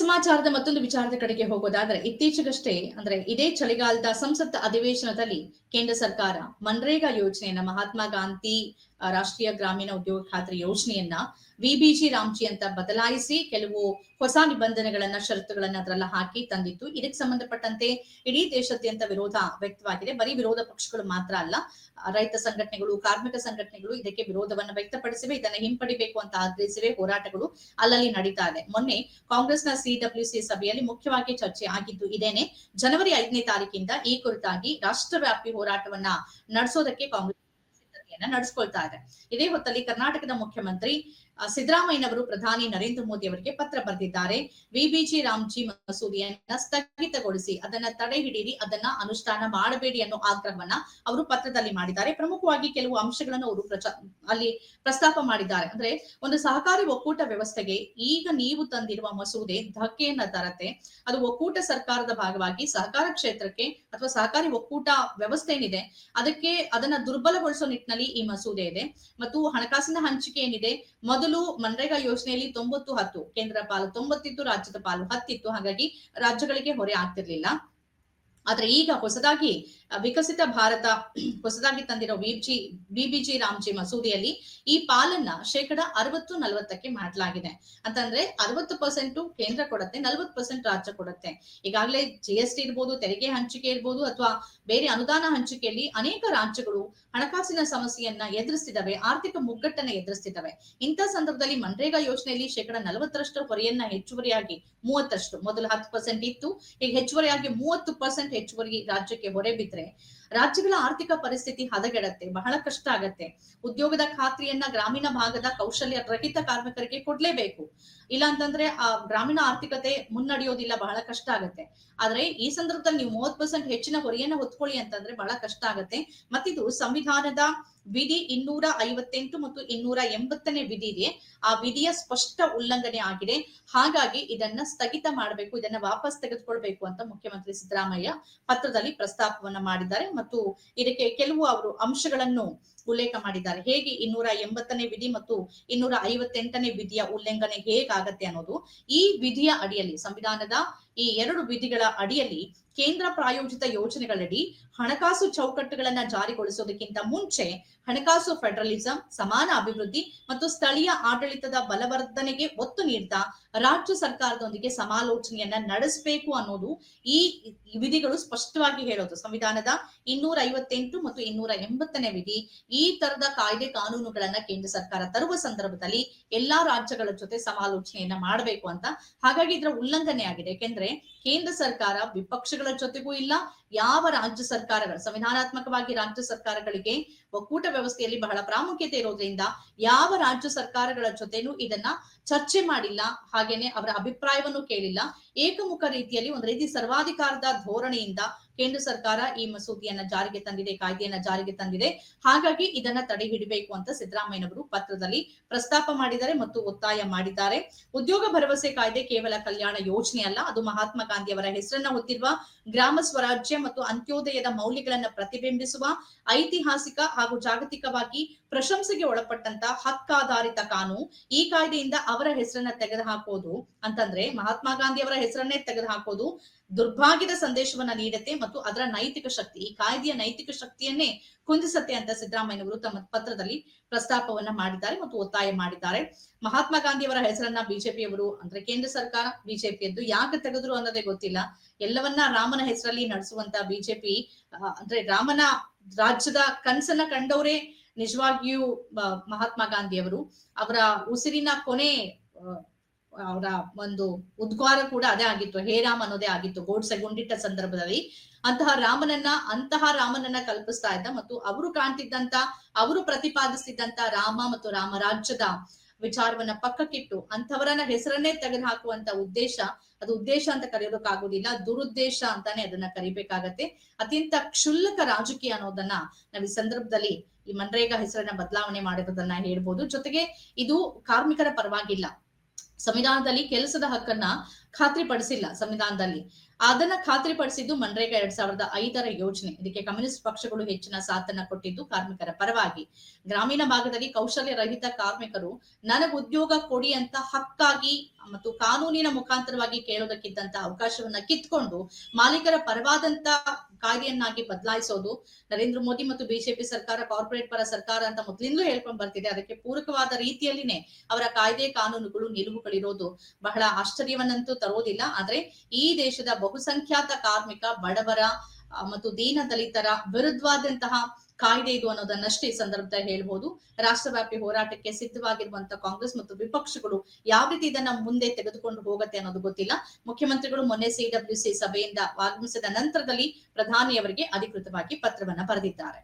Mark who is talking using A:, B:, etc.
A: ಸಮಾಚಾರದ ಮತ್ತೊಂದು ವಿಚಾರದ ಕಡೆಗೆ ಹೋಗೋದಾದ್ರೆ ಇತ್ತೀಚೆಗಷ್ಟೇ ಅಂದ್ರೆ ಇದೇ ಚಳಿಗಾಲದ ಸಂಸತ್ ಅಧಿವೇಶನದಲ್ಲಿ ಕೇಂದ್ರ ಸರ್ಕಾರ ಮನ್ರೇಗಾ ಯೋಜನೆಯನ್ನ ಮಹಾತ್ಮ ಗಾಂಧಿ ರಾಷ್ಟ್ರೀಯ ಗ್ರಾಮೀಣ ಉದ್ಯೋಗ ಖಾತ್ರಿ ಯೋಜನೆಯನ್ನ ವಿಬಿಜಿ ರಾಮ್ಜಿ ಅಂತ ಬದಲಾಯಿಸಿ ಕೆಲವು ಹೊಸ ನಿಬಂಧನೆಗಳನ್ನ ಷರತ್ತುಗಳನ್ನ ಅದರಲ್ಲ ಹಾಕಿ ತಂದಿತ್ತು ಇದಕ್ಕೆ ಸಂಬಂಧಪಟ್ಟಂತೆ ಇಡೀ ದೇಶಾದ್ಯಂತ ವಿರೋಧ ವ್ಯಕ್ತವಾಗಿದೆ ಬರೀ ವಿರೋಧ ಪಕ್ಷಗಳು ಮಾತ್ರ ಅಲ್ಲ ರೈತ ಸಂಘಟನೆಗಳು ಕಾರ್ಮಿಕ ಸಂಘಟನೆಗಳು ಇದಕ್ಕೆ ವಿರೋಧವನ್ನು ವ್ಯಕ್ತಪಡಿಸಿವೆ ಇದನ್ನ ಹಿಂಪಡಿಬೇಕು ಅಂತ ಆಗ್ರಹಿಸಿವೆ ಹೋರಾಟಗಳು ಅಲ್ಲಲ್ಲಿ ನಡೀತಾ ಇದೆ ಮೊನ್ನೆ ಕಾಂಗ್ರೆಸ್ನ ಸಿಡಬ್ಲ್ಯೂಸಿ ಸಭೆಯಲ್ಲಿ ಮುಖ್ಯವಾಗಿ ಚರ್ಚೆ ಆಗಿದ್ದು ಇದೇನೆ ಜನವರಿ ಐದನೇ ತಾರೀಕಿಂದ ಈ ಕುರಿತಾಗಿ ರಾಷ್ಟ್ರವ್ಯಾಪಿ ಹೋರಾಟವನ್ನ ನಡೆಸೋದಕ್ಕೆ ಕಾಂಗ್ರೆಸ್ ಚಟುವಟಿಕೆಯನ್ನ ನಡೆಸ್ಕೊಳ್ತಾ ಇದೆ ಇದೇ ಹೊತ್ತಲ್ಲಿ ಕರ್ನಾಟಕದ ಮುಖ್ಯಮಂತ್ರಿ ಸಿದ್ದರಾಮಯ್ಯನವರು ಪ್ರಧಾನಿ ನರೇಂದ್ರ ಮೋದಿ ಅವರಿಗೆ ಪತ್ರ ಬರೆದಿದ್ದಾರೆ ವಿಬಿಜಿ ರಾಮ್ಜಿ ಮಸೂದೆಯನ್ನ ಸ್ಥಗಿತಗೊಳಿಸಿ ಅದನ್ನ ತಡೆ ಹಿಡಿಯಿರಿ ಅದನ್ನ ಅನುಷ್ಠಾನ ಮಾಡಬೇಡಿ ಅನ್ನೋ ಆಗ್ರಹವನ್ನ ಅವರು ಪತ್ರದಲ್ಲಿ ಮಾಡಿದ್ದಾರೆ ಪ್ರಮುಖವಾಗಿ ಕೆಲವು ಅಂಶಗಳನ್ನು ಅವರು ಅಲ್ಲಿ ಪ್ರಸ್ತಾಪ ಮಾಡಿದ್ದಾರೆ ಅಂದ್ರೆ ಒಂದು ಸಹಕಾರಿ ಒಕ್ಕೂಟ ವ್ಯವಸ್ಥೆಗೆ ಈಗ ನೀವು ತಂದಿರುವ ಮಸೂದೆ ಧಕ್ಕೆಯನ್ನ ತರತೆ ಅದು ಒಕ್ಕೂಟ ಸರ್ಕಾರದ ಭಾಗವಾಗಿ ಸಹಕಾರ ಕ್ಷೇತ್ರಕ್ಕೆ ಅಥವಾ ಸಹಕಾರಿ ಒಕ್ಕೂಟ ವ್ಯವಸ್ಥೆ ಏನಿದೆ ಅದಕ್ಕೆ ಅದನ್ನ ದುರ್ಬಲಗೊಳಿಸೋ ನಿಟ್ಟಿನಲ್ಲಿ ಈ ಮಸೂದೆ ಇದೆ ಮತ್ತು ಹಣಕಾಸಿನ ಹಂಚಿಕೆ ಏನಿದೆ ಮೊದಲು ಮೊದಲು ಮನ್ರೇಗಾ ಯೋಜನೆಯಲ್ಲಿ ತೊಂಬತ್ತು ಹತ್ತು ಕೇಂದ್ರ ಪಾಲು ತೊಂಬತ್ತಿತ್ತು ರಾಜ್ಯದ ಪಾಲು ಹತ್ತಿತ್ತು ಹಾಗಾಗಿ ರಾಜ್ಯಗಳಿಗೆ ಹೊರೆ ಆಗ್ತಿರ್ಲಿಲ್ಲ ಆದ್ರೆ ಈಗ ಹೊಸದಾಗಿ ವಿಕಸಿತ ಭಾರತ ಹೊಸದಾಗಿ ತಂದಿರೋ ವಿಜಿ ಬಿಬಿಜಿ ರಾಮ್ಜಿ ಮಸೂದೆಯಲ್ಲಿ ಈ ಪಾಲನ್ನ ಶೇಕಡ ಅರವತ್ತು ನಲವತ್ತಕ್ಕೆ ಮಾಡಲಾಗಿದೆ ಅಂತಂದ್ರೆ ಅರವತ್ತು ಪರ್ಸೆಂಟ್ ಕೇಂದ್ರ ಕೊಡುತ್ತೆ ನಲವತ್ತು ಪರ್ಸೆಂಟ್ ರಾಜ್ಯ ಕೊಡುತ್ತೆ ಈಗಾಗಲೇ ಜಿ ಎಸ್ ಟಿ ಇರ್ಬೋದು ತೆರಿಗೆ ಹಂಚಿಕೆ ಇರ್ಬೋದು ಅಥವಾ ಬೇರೆ ಅನುದಾನ ಹಂಚಿಕೆಯಲ್ಲಿ ಅನೇಕ ರಾಜ್ಯಗಳು ಹಣಕಾಸಿನ ಸಮಸ್ಯೆಯನ್ನ ಎದುರಿಸಿದವೆ ಆರ್ಥಿಕ ಮುಗ್ಗಟ್ಟನ್ನ ಎದುರಿಸಿದವೆ ಇಂಥ ಸಂದರ್ಭದಲ್ಲಿ ಮನ್ರೇಗಾ ಯೋಜನೆಯಲ್ಲಿ ಶೇಕಡ ನಲವತ್ತರಷ್ಟು ಹೊರೆಯನ್ನ ಹೆಚ್ಚುವರಿಯಾಗಿ ಮೂವತ್ತರಷ್ಟು ಮೊದಲು ಹತ್ತು ಪರ್ಸೆಂಟ್ ಇತ್ತು ಈಗ ಹೆಚ್ಚುವರಿಯಾಗಿ ಮೂವತ್ತು ಪರ್ಸೆಂಟ್ ಹೆಚ್ಚುವರಿ ರಾಜ್ಯಕ್ಕೆ ಹೊರೆ ಬಿದ್ರೆ today ರಾಜ್ಯಗಳ ಆರ್ಥಿಕ ಪರಿಸ್ಥಿತಿ ಹದಗೆಡತ್ತೆ ಬಹಳ ಕಷ್ಟ ಆಗತ್ತೆ ಉದ್ಯೋಗದ ಖಾತ್ರಿಯನ್ನ ಗ್ರಾಮೀಣ ಭಾಗದ ಕೌಶಲ್ಯ ರಹಿತ ಕಾರ್ಮಿಕರಿಗೆ ಕೊಡ್ಲೇಬೇಕು ಇಲ್ಲ ಅಂತಂದ್ರೆ ಆ ಗ್ರಾಮೀಣ ಆರ್ಥಿಕತೆ ಮುನ್ನಡೆಯೋದಿಲ್ಲ ಬಹಳ ಕಷ್ಟ ಆಗತ್ತೆ ಆದ್ರೆ ಈ ಸಂದರ್ಭದಲ್ಲಿ ನೀವು ಮೂವತ್ ಪರ್ಸೆಂಟ್ ಹೆಚ್ಚಿನ ಹೊರೆಯನ್ನ ಹೊತ್ಕೊಳ್ಳಿ ಅಂತಂದ್ರೆ ಬಹಳ ಕಷ್ಟ ಆಗತ್ತೆ ಮತ್ತಿದು ಸಂವಿಧಾನದ ವಿಧಿ ಇನ್ನೂರ ಐವತ್ತೆಂಟು ಮತ್ತು ಇನ್ನೂರ ಎಂಬತ್ತನೇ ವಿಧಿ ಇದೆ ಆ ವಿಧಿಯ ಸ್ಪಷ್ಟ ಉಲ್ಲಂಘನೆ ಆಗಿದೆ ಹಾಗಾಗಿ ಇದನ್ನ ಸ್ಥಗಿತ ಮಾಡಬೇಕು ಇದನ್ನ ವಾಪಸ್ ತೆಗೆದುಕೊಳ್ಬೇಕು ಅಂತ ಮುಖ್ಯಮಂತ್ರಿ ಸಿದ್ದರಾಮಯ್ಯ ಪತ್ರದಲ್ಲಿ ಪ್ರಸ್ತಾಪವನ್ನ ಮಾಡಿದ್ದಾರೆ ಮತ್ತು ಇದಕ್ಕೆ ಕೆಲವು ಅವರು ಅಂಶಗಳನ್ನು ಉಲ್ಲೇಖ ಮಾಡಿದ್ದಾರೆ ಹೇಗೆ ಇನ್ನೂರ ಎಂಬತ್ತನೇ ವಿಧಿ ಮತ್ತು ಇನ್ನೂರ ಐವತ್ತೆಂಟನೇ ವಿಧಿಯ ಉಲ್ಲಂಘನೆ ಹೇಗಾಗತ್ತೆ ಅನ್ನೋದು ಈ ವಿಧಿಯ ಅಡಿಯಲ್ಲಿ ಸಂವಿಧಾನದ ಈ ಎರಡು ವಿಧಿಗಳ ಅಡಿಯಲ್ಲಿ ಕೇಂದ್ರ ಪ್ರಾಯೋಜಿತ ಯೋಜನೆಗಳಡಿ ಹಣಕಾಸು ಚೌಕಟ್ಟುಗಳನ್ನ ಜಾರಿಗೊಳಿಸೋದಕ್ಕಿಂತ ಮುಂಚೆ ಹಣಕಾಸು ಫೆಡರಲಿಸಂ ಸಮಾನ ಅಭಿವೃದ್ಧಿ ಮತ್ತು ಸ್ಥಳೀಯ ಆಡಳಿತದ ಬಲವರ್ಧನೆಗೆ ಒತ್ತು ನೀಡ್ತಾ ರಾಜ್ಯ ಸರ್ಕಾರದೊಂದಿಗೆ ಸಮಾಲೋಚನೆಯನ್ನ ನಡೆಸಬೇಕು ಅನ್ನೋದು ಈ ವಿಧಿಗಳು ಸ್ಪಷ್ಟವಾಗಿ ಹೇಳೋದು ಸಂವಿಧಾನದ ಇನ್ನೂರ ಐವತ್ತೆಂಟು ಮತ್ತು ಇನ್ನೂರ ಎಂಬತ್ತನೇ ವಿಧಿ ಈ ತರದ ಕಾಯ್ದೆ ಕಾನೂನುಗಳನ್ನ ಕೇಂದ್ರ ಸರ್ಕಾರ ತರುವ ಸಂದರ್ಭದಲ್ಲಿ ಎಲ್ಲಾ ರಾಜ್ಯಗಳ ಜೊತೆ ಸಮಾಲೋಚನೆಯನ್ನ ಮಾಡಬೇಕು ಅಂತ ಹಾಗಾಗಿ ಇದರ ಉಲ್ಲಂಘನೆ ಆಗಿದೆ ಯಾಕೆಂದ್ರೆ ಕೇಂದ್ರ ಸರ್ಕಾರ ವಿಪಕ್ಷಗಳ ಜೊತೆಗೂ ಇಲ್ಲ ಯಾವ ರಾಜ್ಯ ಸರ್ಕಾರಗಳು ಸಂವಿಧಾನಾತ್ಮಕವಾಗಿ ರಾಜ್ಯ ಸರ್ಕಾರಗಳಿಗೆ ಒಕ್ಕೂಟ ವ್ಯವಸ್ಥೆಯಲ್ಲಿ ಬಹಳ ಪ್ರಾಮುಖ್ಯತೆ ಇರೋದ್ರಿಂದ ಯಾವ ರಾಜ್ಯ ಸರ್ಕಾರಗಳ ಜೊತೆನೂ ಇದನ್ನ ಚರ್ಚೆ ಮಾಡಿಲ್ಲ ಹಾಗೇನೆ ಅವರ ಅಭಿಪ್ರಾಯವನ್ನು ಕೇಳಿಲ್ಲ ಏಕಮುಖ ರೀತಿಯಲ್ಲಿ ಒಂದು ರೀತಿ ಸರ್ವಾಧಿಕಾರದ ಧೋರಣೆಯಿಂದ ಕೇಂದ್ರ ಸರ್ಕಾರ ಈ ಮಸೂದೆಯನ್ನ ಜಾರಿಗೆ ತಂದಿದೆ ಕಾಯ್ದೆಯನ್ನ ಜಾರಿಗೆ ತಂದಿದೆ ಹಾಗಾಗಿ ಇದನ್ನ ತಡೆ ಹಿಡಬೇಕು ಅಂತ ಸಿದ್ದರಾಮಯ್ಯನವರು ಪತ್ರದಲ್ಲಿ ಪ್ರಸ್ತಾಪ ಮಾಡಿದ್ದಾರೆ ಮತ್ತು ಒತ್ತಾಯ ಮಾಡಿದ್ದಾರೆ ಉದ್ಯೋಗ ಭರವಸೆ ಕಾಯ್ದೆ ಕೇವಲ ಕಲ್ಯಾಣ ಯೋಜನೆ ಅಲ್ಲ ಅದು ಮಹಾತ್ಮ ಗಾಂಧಿ ಅವರ ಹೆಸರನ್ನ ಹೊತ್ತಿರುವ ಗ್ರಾಮ ಸ್ವರಾಜ್ಯ ಮತ್ತು ಅಂತ್ಯೋದಯದ ಮೌಲ್ಯಗಳನ್ನ ಪ್ರತಿಬಿಂಬಿಸುವ ಐತಿಹಾಸಿಕ ಹಾಗೂ ಜಾಗತಿಕವಾಗಿ ಪ್ರಶಂಸೆಗೆ ಒಳಪಟ್ಟಂತ ಹಕ್ಕಾಧಾರಿತ ಕಾನೂನು ಈ ಕಾಯ್ದೆಯಿಂದ ಅವರ ಹೆಸರನ್ನ ತೆಗೆದು ಅಂತಂದ್ರೆ ಮಹಾತ್ಮ ಗಾಂಧಿ ಅವರ ಹೆಸರನ್ನೇ ತೆಗೆದು ಹಾಕೋದು ದುರ್ಭಾಗ್ಯದ ಸಂದೇಶವನ್ನ ನೀಡತ್ತೆ ಮತ್ತು ಅದರ ನೈತಿಕ ಶಕ್ತಿ ಈ ಕಾಯ್ದೆಯ ನೈತಿಕ ಶಕ್ತಿಯನ್ನೇ ಕುಂದಿಸತ್ತೆ ಅಂತ ಸಿದ್ದರಾಮಯ್ಯನವರು ತಮ್ಮ ಪತ್ರದಲ್ಲಿ ಪ್ರಸ್ತಾಪವನ್ನ ಮಾಡಿದ್ದಾರೆ ಮತ್ತು ಒತ್ತಾಯ ಮಾಡಿದ್ದಾರೆ ಮಹಾತ್ಮ ಗಾಂಧಿಯವರ ಹೆಸರನ್ನ ಬಿಜೆಪಿಯವರು ಅಂದ್ರೆ ಕೇಂದ್ರ ಸರ್ಕಾರ ಬಿಜೆಪಿಯದ್ದು ಯಾಕೆ ತೆಗೆದ್ರು ಅನ್ನೋದೇ ಗೊತ್ತಿಲ್ಲ ಎಲ್ಲವನ್ನ ರಾಮನ ಹೆಸರಲ್ಲಿ ನಡೆಸುವಂತ ಬಿಜೆಪಿ ಅಂದ್ರೆ ರಾಮನ ರಾಜ್ಯದ ಕನಸನ್ನ ಕಂಡವರೇ ನಿಜವಾಗಿಯೂ ಮಹಾತ್ಮ ಗಾಂಧಿಯವರು ಅವರ ಉಸಿರಿನ ಕೊನೆ ಅವರ ಒಂದು ಉದ್ಗಾರ ಕೂಡ ಅದೇ ಆಗಿತ್ತು ಹೇ ರಾಮ್ ಅನ್ನೋದೇ ಆಗಿತ್ತು ಗೋಡ್ಸೆ ಗುಂಡಿಟ್ಟ ಸಂದರ್ಭದಲ್ಲಿ ಅಂತಹ ರಾಮನನ್ನ ಅಂತಹ ರಾಮನನ್ನ ಕಲ್ಪಿಸ್ತಾ ಇದ್ದ ಮತ್ತು ಅವರು ಕಾಣ್ತಿದ್ದಂತ ಅವರು ಪ್ರತಿಪಾದಿಸ್ತಿದ್ದಂತ ರಾಮ ಮತ್ತು ರಾಮರಾಜ್ಯದ ವಿಚಾರವನ್ನ ಪಕ್ಕಕ್ಕಿಟ್ಟು ಅಂತವರನ್ನ ಹೆಸರನ್ನೇ ತೆಗೆದು ಹಾಕುವಂತ ಉದ್ದೇಶ ಅದು ಉದ್ದೇಶ ಅಂತ ಕರೆಯೋದಕ್ಕಾಗೋದಿಲ್ಲ ದುರುದ್ದೇಶ ಅಂತಾನೆ ಅದನ್ನ ಕರಿಬೇಕಾಗತ್ತೆ ಅತ್ಯಂತ ಕ್ಷುಲ್ಲಕ ರಾಜಕೀಯ ಅನ್ನೋದನ್ನ ನಾವು ಈ ಸಂದರ್ಭದಲ್ಲಿ ಈ ಮನ್ರೇಗಾ ಹೆಸರನ್ನ ಬದಲಾವಣೆ ಮಾಡಿರೋದನ್ನ ಹೇಳ್ಬೋದು ಜೊತೆಗೆ ಇದು ಕಾರ್ಮಿಕರ ಪರವಾಗಿಲ್ಲ ಸಂವಿಧಾನದಲ್ಲಿ ಕೆಲಸದ ಹಕ್ಕನ್ನ ಖಾತ್ರಿ ಪಡಿಸಿಲ್ಲ ಸಂವಿಧಾನದಲ್ಲಿ ಅದನ್ನ ಖಾತ್ರಿ ಪಡಿಸಿದ್ದು ಮನ್ರೇಗಾ ಎರಡ್ ಸಾವಿರದ ಐದರ ಯೋಜನೆ ಇದಕ್ಕೆ ಕಮ್ಯುನಿಸ್ಟ್ ಪಕ್ಷಗಳು ಹೆಚ್ಚಿನ ಸಾಥನ್ನ ಕೊಟ್ಟಿದ್ದು ಕಾರ್ಮಿಕರ ಪರವಾಗಿ ಗ್ರಾಮೀಣ ಭಾಗದಲ್ಲಿ ಕೌಶಲ್ಯ ರಹಿತ ಕಾರ್ಮಿಕರು ನನಗೆ ಉದ್ಯೋಗ ಕೊಡಿ ಅಂತ ಹಕ್ಕಾಗಿ ಮತ್ತು ಕಾನೂನಿನ ಮುಖಾಂತರವಾಗಿ ಕೇಳೋದಕ್ಕಿದ್ದಂತ ಅವಕಾಶವನ್ನ ಕಿತ್ಕೊಂಡು ಮಾಲೀಕರ ಪರವಾದಂತ ಕಾಯ್ದೆಯನ್ನಾಗಿ ಬದಲಾಯಿಸೋದು ನರೇಂದ್ರ ಮೋದಿ ಮತ್ತು ಬಿಜೆಪಿ ಸರ್ಕಾರ ಕಾರ್ಪೊರೇಟ್ ಪರ ಸರ್ಕಾರ ಅಂತ ಮೊದಲಿಂದಲೂ ಹೇಳ್ಕೊಂಡು ಬರ್ತಿದೆ ಅದಕ್ಕೆ ಪೂರಕವಾದ ರೀತಿಯಲ್ಲಿನೇ ಅವರ ಕಾಯ್ದೆ ಕಾನೂನುಗಳು ನಿಲುವುಗಳಿರೋದು ಬಹಳ ಆಶ್ಚರ್ಯವನ್ನಂತೂ ತರೋದಿಲ್ಲ ಆದ್ರೆ ಈ ದೇಶದ ಬಹುಸಂಖ್ಯಾತ ಕಾರ್ಮಿಕ ಬಡವರ ಮತ್ತು ದೀನ ದಲಿತರ ವಿರುದ್ಧವಾದಂತಹ ಕಾಯ್ದೆ ಇದು ಅನ್ನೋದನ್ನಷ್ಟೇ ಈ ಸಂದರ್ಭದಲ್ಲಿ ಹೇಳ್ಬಹುದು ರಾಷ್ಟ್ರವ್ಯಾಪಿ ಹೋರಾಟಕ್ಕೆ ಸಿದ್ಧವಾಗಿರುವಂತಹ ಕಾಂಗ್ರೆಸ್ ಮತ್ತು ವಿಪಕ್ಷಗಳು ಯಾವ ರೀತಿ ಇದನ್ನ ಮುಂದೆ ತೆಗೆದುಕೊಂಡು ಹೋಗುತ್ತೆ ಅನ್ನೋದು ಗೊತ್ತಿಲ್ಲ ಮುಖ್ಯಮಂತ್ರಿಗಳು ಮೊನ್ನೆ ಸಿಡಬ್ಲ್ಯೂಸಿ ಸಭೆಯಿಂದ ಆಗಮಿಸಿದ ನಂತರದಲ್ಲಿ ಪ್ರಧಾನಿಯವರಿಗೆ ಅಧಿಕೃತವಾಗಿ ಪತ್ರವನ್ನ ಬರೆದಿದ್ದಾರೆ